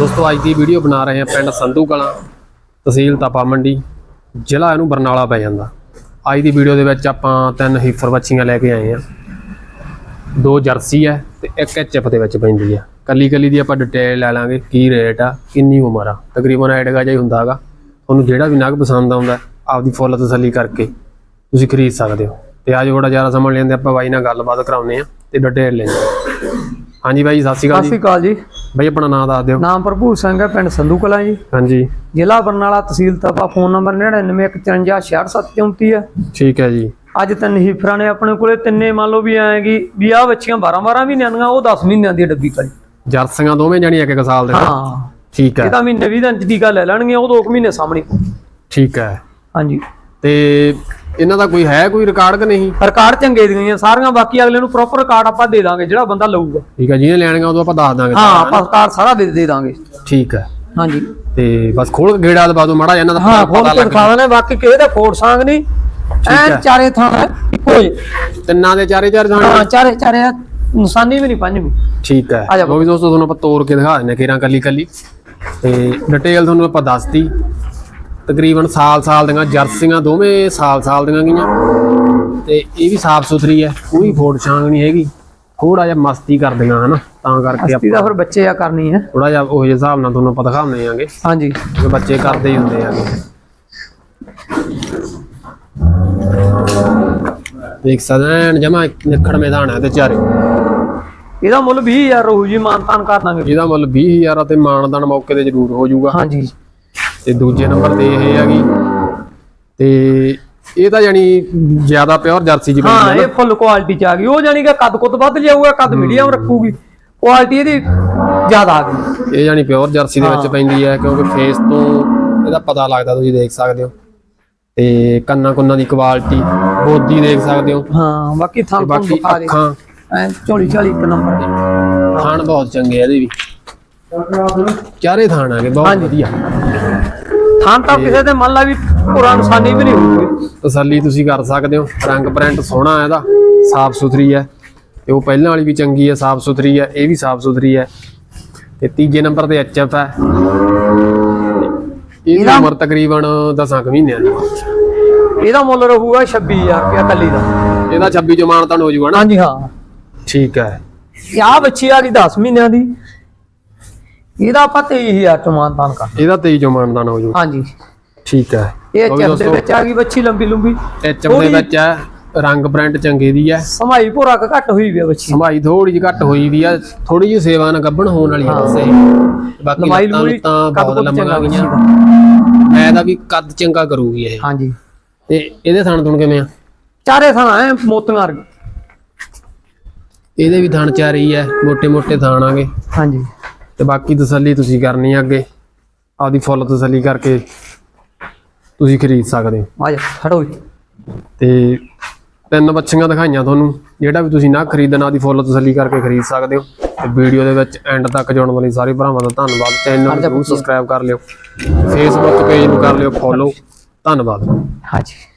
ਦੋਸਤੋ, ਅੱਜ ਦੀ ਵੀਡੀਓ ਬਣਾ ਰਹੇ ਹਾਂ ਪਿੰਡ ਸੰਧੂ ਕਲਾਂ, ਤਹਿਸੀਲ ਤਪਾ ਮੰਡੀ, ਜ਼ਿਲ੍ਹਾ ਇਹਨੂੰ ਬਰਨਾਲਾ ਪੈ ਜਾਂਦਾ। ਅੱਜ ਦੀ ਵੀਡੀਓ ਦੇ ਵਿੱਚ ਆਪਾਂ ਤਿੰਨ ਹੀਫਰ ਬੱਚੀਆਂ ਲੈ ਕੇ ਆਏ ਹਾਂ। ਦੋ ਜਰਸੀ ਹੈ ਤੇ ਇੱਕ ਐਚਐਫ ਦੇ ਵਿੱਚ ਪੈਂਦੀ ਆ ਕੱਲੀ ਕੱਲੀ ਦੀ ਆਪਾਂ ਡਿਟੇਲ ਲੈ ਲਾਂਗੇ, ਕੀ ਰੇਟ ਆ, ਕਿੰਨੀ ਉਮਰ ਆ। ਤਕਰੀਬਨ ਆਈਡੀਆ ਜਿਹਾ ਹੀ ਹੁੰਦਾ ਹੈਗਾ। ਤੁਹਾਨੂੰ ਜਿਹੜਾ ਵੀ ਨਗ ਪਸੰਦ ਆਉਂਦਾ, ਆਪਦੀ ਫੁੱਲ ਤਸੱਲੀ ਕਰਕੇ ਤੁਸੀਂ ਖਰੀਦ ਸਕਦੇ ਹੋ। ਤੇ ਅੱਜ ਬੜਾ ਜ਼ਿਆਦਾ ਸਮਝ ਲੈਂਦੇ ਆਪਾਂ ਬਾਈ ਨਾਲ ਗੱਲਬਾਤ ਕਰਾਉਂਦੇ ਆ ਤੇ ਡਿਟੇਲ ਲੈਂਦੇ ਹਾਂ। ਹਾਂਜੀ ਬਾਈ, ਸਤਿ ਸ਼੍ਰੀ ਅਕਾਲ ਸਤਿ ਸ਼੍ਰੀ ਅਕਾਲ ਜੀ। ਬਾਈ ਆਪਣਾ ਨਾਮ ਦੱਸ ਦਿਓ। ਨਾਮ ਭਰਪੂਰ ਸਿੰਘ ਹੈ ਪਿੰਡ ਸੰਧੂ ਕਲਾਂ ਜੀ। ਹਾਂਜੀ। ਜ਼ਿਲ੍ਹਾ ਬਰਨਾਲਾ ਤਹਿਸੀਲ ਤਪਾ ਫੋਨ ਨੰਬਰ 9915566734 ਹੈ। ਠੀਕ ਹੈ ਜੀ। ਅੱਜ ਤਿੰਨ ਹੀਫਰਾਂ ਨੇ ਆਪਣੇ ਕੋਲੇ ਤਿੰਨੇ ਮੰਨ ਲਓ ਵੀ ਆਏਗੀ ਵੀ ਆ ਬੱਚੀਆਂ 12 12 ਮਹੀਨਿਆਂ ਦੀਆਂ ਉਹ 10 ਮਹੀਨਿਆਂ ਦੀ ਡੱਬੀ ਕਾਲੀ ਜਰਸੀਆਂ ਦੋਵੇਂ ਜਾਣੀ ਇੱਕ ਇੱਕ ਸਾਲ ਦੇ। ਹਾਂ। ਠੀਕ ਹੈ। ਤਾਂ ਮਹੀਨੇ 20 ਦਿਨ ਚ ਟੀਕਾ ਲੈ ਲੈਣਗੇ ਉਹ 2 ਮਹੀਨੇ ਸਾਹਮਣੇ। ਠੀਕ ਹੈ। ਹਾਂਜੀ। ਤੇ ਇਹਨਾਂ ਦਾ ਕੋਈ ਹੈ ਕੋਈ ਰਿਕਾਰਡ ਕਿ ਨਹੀਂ? ਰਿਕਾਰਡ ਚੰਗੇ ਦੀਆਂ ਸਾਰੀਆਂ ਬਾਕੀ ਅਗਲੇ ਨੂੰ ਪ੍ਰੋਪਰ ਰਿਕਾਰਡ ਆਪਾਂ ਦੇ ਦਾਂਗੇ ਜਿਹੜਾ ਬੰਦਾ ਲਊਗਾ। ਠੀਕ ਹੈ ਜਿਹਨੇ ਲੈਣੀਆਂ ਉਦੋਂ ਆਪਾਂ ਦੱਸ ਦਾਂਗੇ। ਹਾਂ ਆਪਾਂ ਰਿਕਾਰਡ ਸਾਰਾ ਦੇ ਦੇ ਦਾਂਗੇ। ਠੀਕ ਹੈ। ਹਾਂਜੀ। ਤੇ ਬਸ ਖੋਲ ਕੇ ਗੇੜਾ ਦਬਾ ਦਿਓ ਮਾੜਾ ਇਹਨਾਂ ਦਾ ਹਾਂ ਖੋਲ ਕੇ ਦਿਖਾ ਦੇਣਾ ਬਾਕੀ ਕਿਸੇ ਦਾ ਕੋਟ ਸਾਂਗ ਨਹੀਂ। ਹੈ। ਐ ਚਾਰੇ ਥਾਂ ਹੈ ਜਿਹੇ। ਤਿੰਨਾਂ ਦੇ ਚਾਰੇ ਚਾਰ ਹਾਂ ਜਾਣੇ ਚਾਰੇ ਚਾਰੇ ਨਿਸ਼ਾਨੀ ਵੀ ਨਹੀਂ ਪੰਜਵੀਂ। ਠੀਕ ਹੈ। ਲੋ ਵੀ ਦੋਸਤੋ ਤੁਹਾਨੂੰ ਆਪਾਂ ਤੋੜ ਕੇ ਦਿਖਾ ਦਿੰਦੇ ਕਿਰਾਂ ਕੱਲੀ ਕੱਲੀ। ਤੇ ਡਿਟੇਲ ਤੁਹਾਨੂੰ ਆਪਾਂ ਦੱਸਤੀ। ਤਕਰੀਬਨ ਸਾਲ ਸਾਲ ਦੀਆਂ ਜਰਸੀਆਂ ਦੋਵੇਂ ਸਾਲ ਸਾਲ ਦੀਆਂ ਗਈਆਂ। ਤੇ ਇਹ ਵੀ ਸਾਫ਼ ਸੁਥਰੀ ਹੈ ਕੋਈ ਫੋੜ ਛਾਂਗ ਨਹੀਂ ਹੈਗੀ। ਥੋੜਾ ਜਿਹਾ ਮਸਤੀ ਕਰਦੀਆਂ ਹਨਾ ਤਾਂ ਕਰਕੇ ਆਪਾਂ ਫਿਰ ਬੱਚੇ ਆ ਕਰਨੀ ਹੈ। ਥੋੜਾ ਜਿਹਾ ਉਹ ਹਿਸਾਬ ਨਾਲ ਤੁਹਾਨੂੰ ਆਪਾਂ ਦਿਖਾਉਂਦੇ ਆਂਗੇ। ਹਾਂਜੀ। ਬੱਚੇ ਕਰਦੇ ਹੀ ਹੁੰਦੇ ਆਗੇ। ਦੇਖ ਸਕਦੇ ਜਮਾ ਨਿਖੜ ਮੈਦਾਨ ਹੈ ਤੇ ਚਾਰੇ। ਇਹਦਾ ਮੁੱਲ 20000 ਰਹੂ ਜੀ ਮਾਨਤਾਨ ਕਰ ਦਾਂਗੇ। ਜਿਹਦਾ ਮੁੱਲ 20000 ਆ ਤੇ ਮਾਨਦਾਨ ਮੌਕੇ ਤੇ ਜ਼ਰੂਰ ਹੋ ਜਾਊਗਾ। ਹਾਂਜੀ। ਤੇ ਦੂਜੇ ਨੰਬਰ ਤੇ ਇਹ ਹੈਗੀ ਤੇ ਇਹ ਤਾਂ ਜਾਨੀ ਜ਼ਿਆਦਾ ਪਿਓਰ ਜਰਸੀ ਜੀ ਹਾਂ ਇਹ ਫੁੱਲ ਕੁਆਲਿਟੀ ਚ ਆ ਗਈ। ਉਹ ਜਾਨੀ ਕਿ ਕੱਦ ਕੁੱਦ ਵੱਧ ਜਾਊਗਾ ਕੱਦ ਮੀਡੀਅਮ ਰੱਖੂਗੀ। ਕੁਆਲਿਟੀ ਇਹਦੀ ਜ਼ਿਆਦਾ ਆ ਗਈ। ਇਹ ਜਾਨੀ ਪਿਓਰ ਜਰਸੀ ਦੇ ਵਿੱਚ। ਪੈਂਦੀ ਹੈ ਕਿਉਂਕਿ ਫੇਸ ਤੋਂ ਇਹਦਾ ਪਤਾ ਲੱਗਦਾ ਤੁਸੀਂ ਦੇਖ ਸਕਦੇ ਹੋ। ਤੇ ਕੰਨਾਂ ਕੁੰਨਾਂ ਦੀ ਕੁਆਲਿਟੀ ਬੋਦੀ ਦੇਖ ਸਕਦੇ ਹੋ। ਹਾਂ ਬਾਕੀ ਥਾਂ ਤੇ ਬਾਕੀ ਦੇ। ਅੱਖਾਂ। ਐ ਝੋਲੀ ਝਾਲੀ ਇੱਕ ਨੰਬਰ ਤੇ ਥਾਣ ਬਹੁਤ ਚੰਗੇ ਆ ਇਹਦੇ ਵੀ। ਚਾਰੇ ਥਾਣ ਆਗੇ ਬਹੁਤ ਹਾਂਜੀ। ਵਧੀਆ। ਥਾਂ ਤਾਂ ਕਿਸੇ ਦੇ ਮੰਨ ਲਾ ਵੀ ਪੁਰਾ ਨਿਸ਼ਾਨੀ ਵੀ ਨਹੀਂ ਹੋਊਗੀ। ਤਸੱਲੀ ਤੁਸੀਂ ਕਰ ਸਕਦੇ ਹੋ ਰੰਗ ਪ੍ਰਿੰਟ ਸੋਹਣਾ ਹੈ ਇਹਦਾ ਸਾਫ਼ ਸੁਥਰੀ ਹੈ। ਤੇ ਉਹ ਪਹਿਲਾਂ ਵਾਲੀ ਵੀ ਚੰਗੀ ਹੈ ਸਾਫ਼ ਸੁਥਰੀ ਹੈ ਇਹ ਵੀ ਸਾਫ਼ ਸੁਥਰੀ ਹੈ। ਤੇ ਤੀਜੇ ਨੰਬਰ ਤੇ ਐਚਐਫ ਹੈ। ਇਹਦੀ ਉਮਰ ਤਕਰੀਬਨ 10 ਕੁ ਮਹੀਨਿਆਂ ਦੀ। ਇਹਦਾ ਮੁੱਲ ਰਹੂਗਾ 26000 ਰੁਪਇਆ ਕੱਲੀ ਦਾ। ਇਹਦਾ 26 ਚ ਮਾਨਤਾਨ ਹੋ ਜਾਊਗਾ ਨਾ? ਹਾਂਜੀ ਹਾਂ। ਠੀਕ ਹੈ। ਆ ਬੱਚੀ ਆ ਗਈ 10 ਮਹੀਨਿਆਂ ਦੀ। ਇਹਦਾ ਆਪਾਂ 23000 ਚ ਮਾਨਦਾਨ ਕਰ ਇਹਦਾ 23 ਜੋ ਮਾਨਦਾਨ ਹੋ ਜੂ ਹਾਂਜੀ। ਠੀਕ ਹੈ। ਇਹ ਚਿਰ ਵਿੱਚ ਆ ਗਈ ਬੱਚੀ ਲੰਬੀ ਲੰਬੀ। ਟੈਚਮ ਦੇ ਵਿੱਚ ਆ ਰੰਗ ਬ੍ਰਾਂਡ ਚੰਗੇ ਦੀ ਆ। ਸਮਾਈ ਭੋਰਾ ਘੱਟ ਹੋਈ ਵੀ ਆ ਬੱਚੀ ਸਮਾਈ ਥੋੜੀ ਜਿਹੀ ਘੱਟ ਹੋਈ ਵੀ ਆ ਥੋੜੀ ਜਿਹੀ ਸੇਵਾ ਨਾ ਗੱਭਣ ਹੋਣ ਵਾਲੀ ਆ ਸੇ ਬਾਕੀ ਲੰਮਾਈ ਤਾਂ ਬਹੁਤ ਲੰਮਾ ਗਈਆਂ ਮੈਂ ਤਾਂ ਵੀ ਕੱਦ ਚੰਗਾ ਕਰੂਗੀ ਇਹ। ਹਾਂਜੀ। ਤੇ ਇਹਦੇ ਥਣ ਥਣ ਕਿਵੇਂ ਆ? ਚਾਰੇ ਥਣ ਐ ਮੋਤੀਆਂ ਵਰਗੇ ਇਹਦੇ ਵੀ ਥਣ ਚਾਰੇ ਹੀ ਆ ਮੋٹے ਮੋٹے ਥਣ ਹਾਂਜੀ। ਤੇ ਬਾਕੀ ਤਸੱਲੀ ਤੁਸੀਂ ਕਰਨੀ ਆ ਅੱਗੇ। ਆਪਦੀ ਫੁੱਲ ਤਸੱਲੀ ਕਰਕੇ ਤੁਸੀਂ ਖਰੀਦ ਸਕਦੇ ਹੋ। ਆ ਜਾ ਖੜੋ। ਤੇ ਤਿੰਨ ਬੱਚੀਆਂ ਦਿਖਾਈਆਂ ਤੁਹਾਨੂੰ। ਜਿਹੜਾ ਵੀ ਤੁਸੀਂ ਨਾ ਖਰੀਦਣਾ ਦੀ ਫੁੱਲ ਤਸੱਲੀ ਕਰਕੇ ਖਰੀਦ ਸਕਦੇ ਹੋ। ਤੇ ਵੀਡੀਓ ਦੇ ਵਿੱਚ ਐਂਡ ਤੱਕ ਜੁੜਨ ਵਾਲੀ ਸਾਰੇ ਭਰਾਵਾਂ ਦਾ ਧੰਨਵਾਦ। ਚੈਨਲ ਨੂੰ ਸਬਸਕ੍ਰਾਈਬ ਕਰ ਲਿਓ। ਫੇਸਬੁੱਕ ਪੇਜ ਨੂੰ ਕਰ ਲਿਓ ਫੋਲੋ ਧੰਨਵਾਦ। ਹਾਂਜੀ।